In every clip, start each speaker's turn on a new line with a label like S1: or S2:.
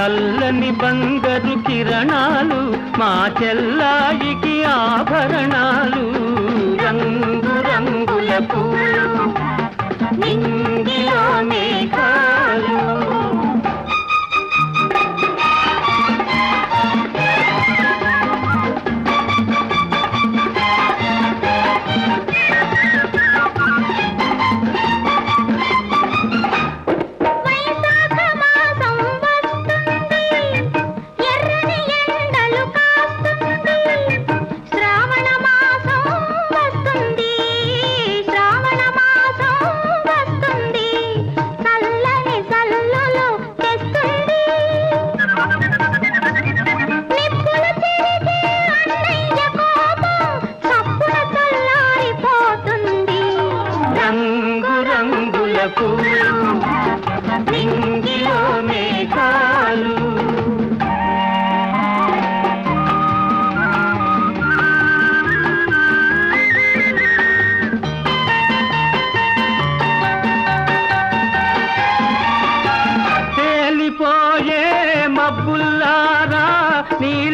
S1: చల్లని బంగారు కిరణాలు మా చెల్లాయికి ఆభరణాలు.
S2: రంగు రంగుల పూలు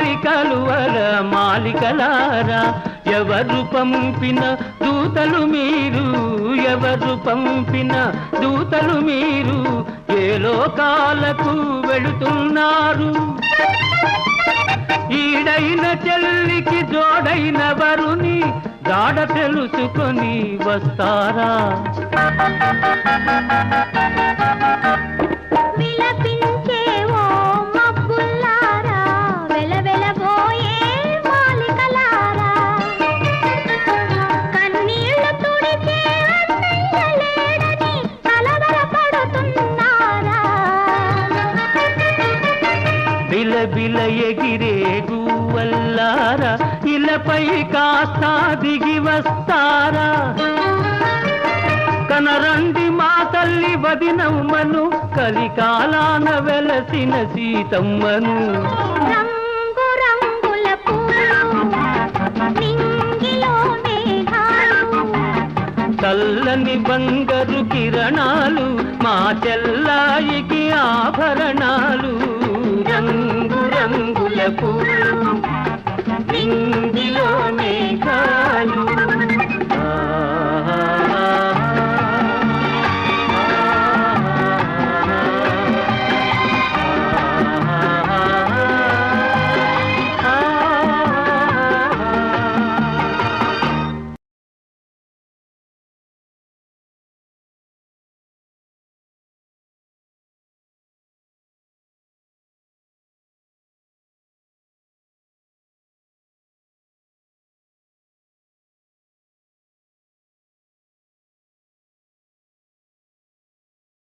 S2: నీలి కలువల మాలికలారా? ఎవరు పంపిన దూతలు మీరు? ఎవరు పంపిన దూతలు మీరు? ఏ లోకాలకు వెళుతున్నారు? ఈడైన చెల్లికి జోడైన వరుని జాడ తెలుసుకొని వస్తారా? బిల ఎగిరే గువల్లారా ఇలపై కాస్త దిగి వస్తారా? కనరండి మా తల్లి వదినమ్మను కలికాలాన వెలసిన సీతమ్మను. చల్లని బంగారు కిరణాలు మా చెల్లాయికి ఆభరణాలు. రంగు రంగుల పూలు నింగిలో